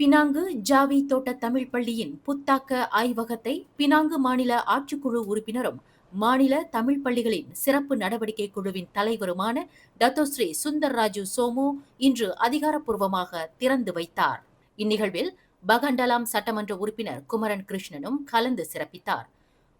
Penang Xavi தோட்ட தமிழ் பள்ளியின் புத்தாக்க ஆய்வகத்தை பினாங்கு மாநில ஆட்சிக்குழு உறுப்பினரும் மாநில தமிழ் பள்ளிகளின் சிறப்பு நடவடிக்கை குழுவின் தலைவருமான டத்தோஸ்ரீ சுந்தர் ராஜு சோமு இன்று அதிகாரப்பூர்வமாக திறந்து வைத்தார். இந்நிகழ்வில் பகண்டலாம் சட்டமன்ற உறுப்பினர் குமரன் கிருஷ்ணனும் கலந்து சிறப்பித்தார்.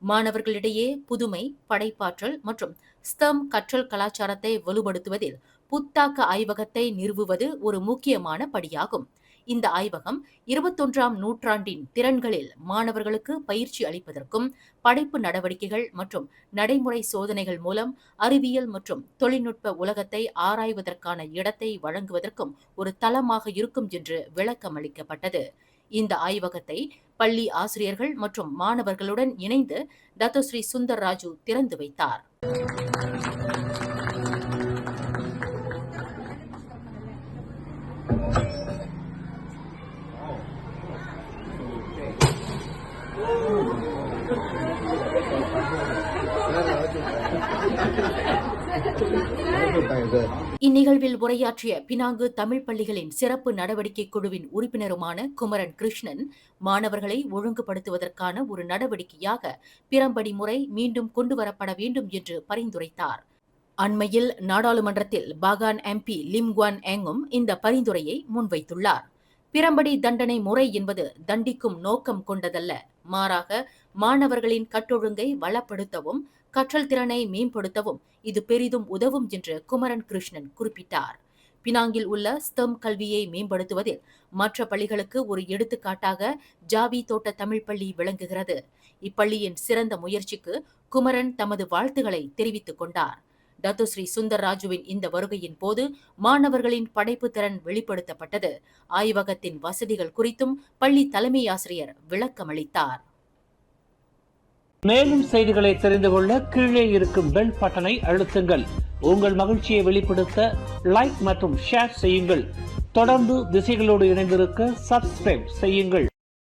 மாணவர்களிடையே புதுமை படைப்பாற்றல் மற்றும் ஸ்தம் கற்றல் கலாச்சாரத்தை வலுப்படுத்துவதில் புத்தாக்க ஆய்வகத்தை நிறுவுவது ஒரு முக்கியமான படியாகும். இந்த ஆய்வகம் இருபத்தொன்றாம் நூற்றாண்டின் திறன்களில் மாணவர்களுக்கு பயிற்சி அளிப்பதற்கும் படைப்பு நடவடிக்கைகள் மற்றும் நடைமுறை சோதனைகள் மூலம் அறிவியல் மற்றும் தொழில்நுட்ப உலகத்தை ஆராய்வதற்கான இடத்தை வழங்குவதற்கும் ஒரு தளமாக இருக்கும் என்று விளக்கம் அளிக்கப்பட்டது. இந்த ஆய்வகத்தை பள்ளி ஆசிரியர்கள் மற்றும் மாணவர்களுடன் இணைந்து தத்தோஸ்ரீ சுந்தர் ராஜு திறந்து வைத்தார். இந்நிகழ்வில் உரையாற்றிய பினாங்கு தமிழ் பள்ளிகளின் சிறப்பு நடவடிக்கை குழுவின் உறுப்பினருமான குமரன் கிருஷ்ணன் மாணவர்களை ஒழுங்குபடுத்துவதற்கான ஒரு நடவடிக்கையாக பிறம்படி முறை மீண்டும் கொண்டுவரப்பட வேண்டும் என்று பரிந்துரைத்தார். அண்மையில் நாடாளுமன்றத்தில் பாகான் எம்பி லிம்குவான் எங்கும் இந்த பரிந்துரையை முன்வைத்துள்ளார். பிரம்படி தண்டனை முறை என்பது தண்டிக்கும் நோக்கம் கொண்டதல்ல. மாறாக மாணவர்களின் கட்டொழுங்கை வளப்படுத்தவும் கற்றல் திறனை மேம்படுத்தவும் இது பெரிதும் உதவும் என்று குமரன் கிருஷ்ணன் குறிப்பிட்டார். பினாங்கில் உள்ள ஸ்தம் கல்வியை மேம்படுத்துவதில் மற்ற பள்ளிகளுக்கு ஒரு எடுத்துக்காட்டாக ஜாவி தோட்ட தமிழ் பள்ளி விளங்குகிறது. இப்பள்ளியின் சிறந்த முயற்சிக்கு குமரன் தமது வாழ்த்துக்களை தெரிவித்துக் கொண்டார். டத்துஸ்ரீ சுந்தர் ராஜுவின் இந்த வருகையின் போது மாணவர்களின் படைப்பு திறன் வெளிப்படுத்தப்பட்டது. ஆய்வகத்தின் வசதிகள் குறித்தும் பள்ளி தலைமை ஆசிரியர் விளக்கமளித்தார். மேலும் செய்திகளை தெரிந்து கொள்ள கீழே இருக்கும் பெல் பட்டனை அழுத்துங்கள். உங்கள் மகிழ்ச்சியை வெளிப்படுத்த லைக் மற்றும் ஷேர் செய்யுங்கள். தொடர்ந்து திசைகளோடு இணைந்திருக்க சப்ஸ்கிரைப் செய்யுங்கள்.